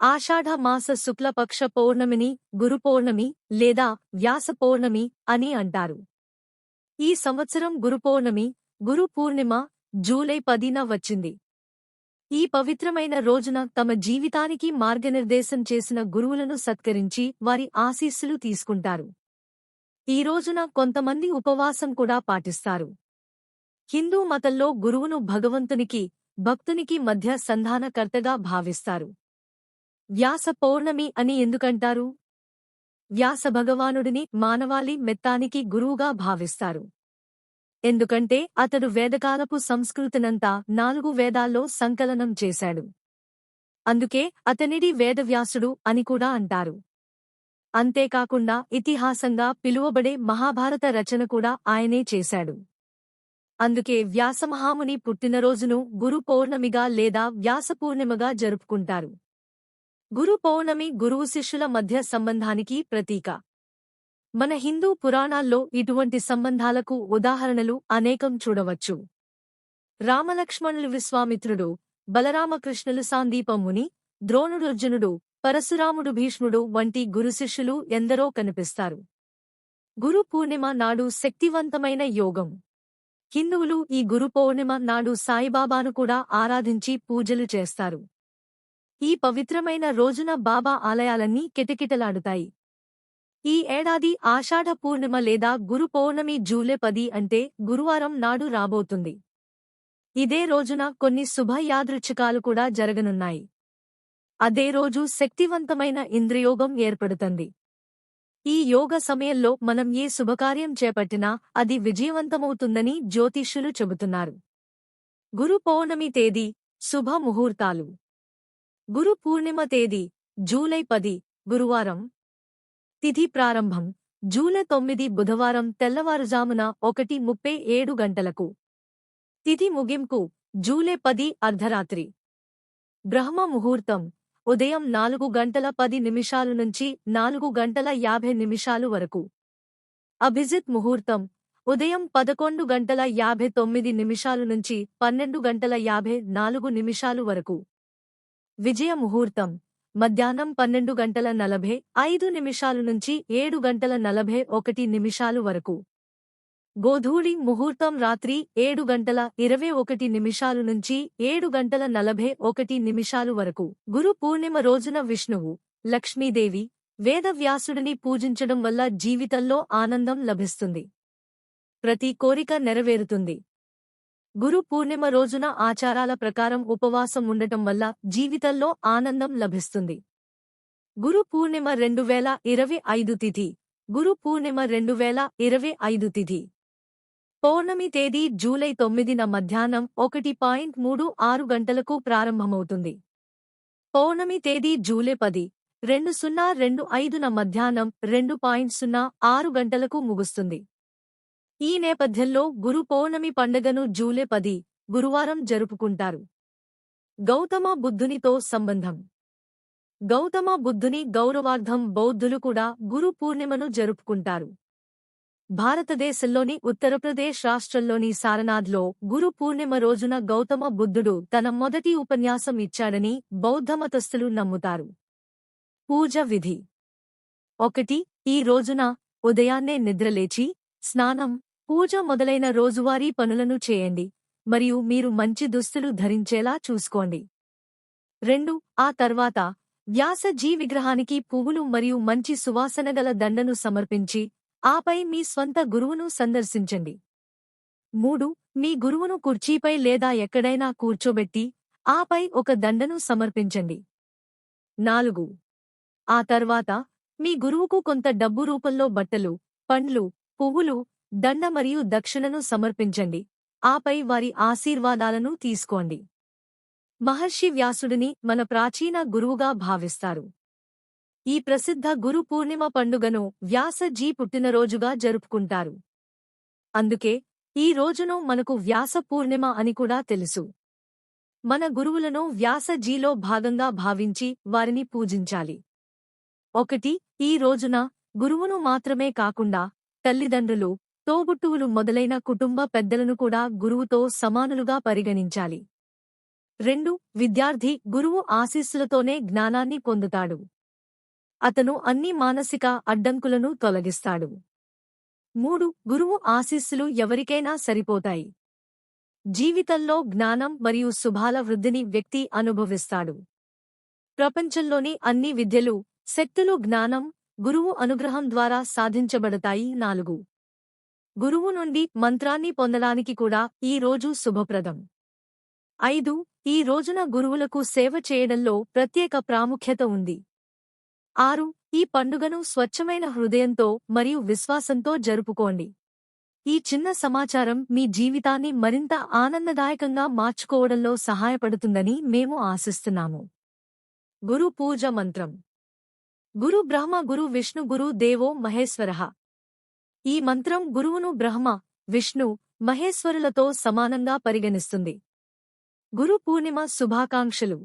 ఆషాఢ మాస శుక్లపక్ష పౌర్ణమిని గురు పౌర్ణమి లేదా వ్యాస పౌర్ణమి అని అంటారు. ఈ సంవత్సరం గురు పౌర్ణమి గురు పూర్ణిమ జూలై పదిన వచ్చింది. ఈ పవిత్రమైన రోజున తమ జీవితానికి మార్గనిర్దేశం చేసిన గురువులను సత్కరించి వారి ఆశీస్సులు తీసుకుంటారు. ఈ రోజున కొంతమంది ఉపవాసం కూడా పాటిస్తారు. హిందూ మతంలో గురువును భగవంతునికి భక్తునికి మధ్య సంధానకర్తగా భావిస్తారు. వ్యాస పౌర్ణమి అని ఎందుకంటారు? వ్యాస భగవానుడిని మానవాళి మెత్తానికి గురువుగా భావిస్తారు. ఎందుకంటే అతడు వేదకాలపు సంస్కృతినంతా నాలుగు వేదాల్లో సంకలనం చేశాడు. అందుకే అతనిడి వేదవ్యాసుడు అని కూడా అంటారు. అంతేకాకుండా ఇతిహాసంగా పిలువబడే మహాభారత రచన కూడా ఆయనే చేశాడు. అందుకే వ్యాసమహాముని పుట్టినరోజును గురు పౌర్ణమిగా లేదా వ్యాసపూర్ణిమగా జరుపుకుంటారు. గురు పౌర్ణమి గురువు శిష్యుల మధ్య సంబంధానికి ప్రతీక. మన హిందూ పురాణాల్లో ఇటువంటి సంబంధాలకు ఉదాహరణలు అనేకం చూడవచ్చు. రామలక్ష్మణులు విశ్వామిత్రుడు బలరామకృష్ణులు సాందీపముని ద్రోణుడుర్జునుడు పరశురాముడు భీష్ముడు వంటి గురుశిష్యులు ఎందరో కనిపిస్తారు. గురు పూర్ణిమ నాడు శక్తివంతమైన యోగం. హిందువులు ఈ గురు పౌర్ణిమ నాడు సాయిబాబాను కూడా ఆరాధించి పూజలు చేస్తారు. ఈ పవిత్రమైన రోజున బాబా ఆలయాలన్నీ కిటకిటలాడుతాయి. ఈ ఏడాది ఆషాఢ పూర్ణిమ లేదా గురు పౌర్ణమి జూలై పది అంటే గురువారం నాడు రాబోతుంది. ఇదే రోజున కొన్ని శుభయాదృచ్ఛికాలు కూడా జరగనున్నాయి. అదే రోజు శక్తివంతమైన ఇంద్రయోగం ఏర్పడుతుంది. ఈ యోగ సమయంలో మనం ఏ శుభకార్యం చేపట్టినా అది విజయవంతమవుతుందని జ్యోతిష్యులు చెబుతున్నారు. గురు పౌర్ణమి తేదీ శుభ ముహూర్తాలు. గురు పూర్ణిమ తేదీ జూలై పది గురువారం. తిథి ప్రారంభం జూలై తొమ్మిది బుధవారం తెల్లవారుజామున ఒకటి ముప్పై ఏడు గంటలకు. తిథి ముగింపు జూలై పది అర్ధరాత్రి. బ్రహ్మ ముహూర్తం ఉదయం నాలుగు గంటల పది నిమిషాలు నుంచి నాలుగు గంటల యాభై నిమిషాలు వరకు. అభిజిత్ ముహూర్తం ఉదయం పదకొండు గంటల యాభై తొమ్మిది నిమిషాలు నుంచి పన్నెండు గంటల యాభై నాలుగు నిమిషాలు వరకు. విజయ ముహూర్తం. మధ్యాహ్నం పన్నెండు గంటల నలభై ఐదు నిమిషాలు నుంచి ఏడు గంటల నలభై ఒకటి నిమిషాలు వరకు. గోధూళి ముహూర్తం రాత్రి ఏడు గంటల ఇరవై ఒకటి నిమిషాలు నుంచి ఏడు గంటల నలభై ఒకటి నిమిషాలు వరకు. గురు పూర్ణిమ రోజున విష్ణువు లక్ష్మీదేవి వేదవ్యాసుడిని పూజించడం వల్ల జీవితంలో ఆనందం లభిస్తుంది. ప్రతి కోరిక నెరవేరుతుంది. గురు పూర్ణిమ రోజున ఆచారాల ప్రకారం ఉపవాసం ఉండటం వల్ల జీవితంలో ఆనందం లభిస్తుంది. గురు పూర్ణిమ రెండు వేల ఇరవై ఐదు తిథి. గురు పూర్ణిమ రెండు వేల ఇరవై ఐదు తిథి. పౌర్ణమి తేదీ జూలై తొమ్మిదిన మధ్యాహ్నం ఒకటి పాయింట్ మూడు ఆరు గంటలకు ప్రారంభమవుతుంది. పౌర్ణమి తేదీ జూలై పది. రెండు సున్నా రెండు ఐదున మధ్యాహ్నం రెండు పాయింట్ సున్నా ఆరు గంటలకు ముగుస్తుంది. ఈ నేపథ్యంలో గురు పౌర్ణమి పండుగను జూలై పది గురువారం జరుపుకుంటారు. గౌతమ బుద్ధునితో సంబంధం. గౌతమ బుద్ధుని గౌరవార్థం బౌద్ధులు కూడా గురు పూర్ణిమను జరుపుకుంటారు. భారతదేశంలోని ఉత్తరప్రదేశ్ రాష్ట్రంలోని సారనాథ్లో గురు పూర్ణిమ రోజున గౌతమ బుద్ధుడు తన మొదటి ఉపన్యాసం ఇచ్చాడని బౌద్ధమతస్థులు నమ్ముతారు. పూజ విధి. ఒకటి ఈ రోజున ఉదయాన్నే నిద్రలేచి స్నానం పూజ మొదలైన రోజువారీ పనులను చేయండి మరియు మీరు మంచి దుస్తులు ధరించేలా చూసుకోండి. రెండు ఆ తర్వాత వ్యాస జీ విగ్రహానికి పువ్వులు మరియు మంచి సువాసనగల దండను సమర్పించి ఆపై మీ స్వంత గురువును సందర్శించండి. మూడు మీ గురువును కుర్చీపై లేదా ఎక్కడైనా కూర్చోబెట్టి ఆపై ఒక దండను సమర్పించండి. నాలుగు ఆ తర్వాత మీ గురువుకు కొంత డబ్బు రూపంలో బట్టలు పండ్లు పువ్వులు దండ మరియు దక్షిణను సమర్పించండి. ఆపై వారి ఆశీర్వాదాలను తీసుకోండి. మహర్షి వ్యాసుడిని మన ప్రాచీన గురువుగా భావిస్తారు. ఈ ప్రసిద్ధ గురు పూర్ణిమ పండుగను వ్యాసజీ పుట్టినరోజుగా జరుపుకుంటారు. అందుకే ఈ రోజును మనకు వ్యాస పూర్ణిమ అని కూడా తెలుసు. మన గురువులను వ్యాసజీలో భాగంగా భావించి వారిని పూజించాలి. ఒకటి ఈ రోజున గురువును మాత్రమే కాకుండా తల్లిదండ్రులు తోబుట్టువులు మొదలైన కుటుంబ పెద్దలను కూడా గురువుతో సమానులుగా పరిగణించాలి. రెండు విద్యార్థి గురువు ఆశీస్సులతోనే జ్ఞానాన్ని పొందుతాడు. అతను అన్ని మానసిక అడ్డంకులను తొలగిస్తాడు. మూడు గురువు ఆశీస్సులు ఎవరికైనా సరిపోతాయి. జీవితంలో జ్ఞానం మరియు శుభాల వృద్ధిని వ్యక్తి అనుభవిస్తాడు. ప్రపంచంలోని అన్ని విద్యలు శక్తులు జ్ఞానం గురువు అనుగ్రహం ద్వారా సాధించబడతాయి. నాలుగు గురువు నుండి మంత్రాన్ని పొందడానికి కూడా ఈ రోజు శుభప్రదం. ఐదు ఈ రోజున గురువులకు సేవ చేయడంలో ప్రత్యేక ప్రాముఖ్యత ఉంది. ఆరు ఈ పండుగను స్వచ్ఛమైన హృదయంతో మరియు విశ్వాసంతో జరుపుకోండి. ఈ చిన్న సమాచారం మీ జీవితాన్ని మరింత ఆనందదాయకంగా మార్చుకోవడంలో సహాయపడుతుందని మేము ఆశిస్తున్నాము. గురు పూజ మంత్రం. గురు బ్రహ్మ గురు విష్ణు గురు దేవో మహేశ్వరః. ఈ మంత్రం గురువును బ్రహ్మ విష్ణు మహేశ్వరులతో సమానంగా పరిగణిస్తుంది. గురు పూర్ణిమ శుభాకాంక్షలు.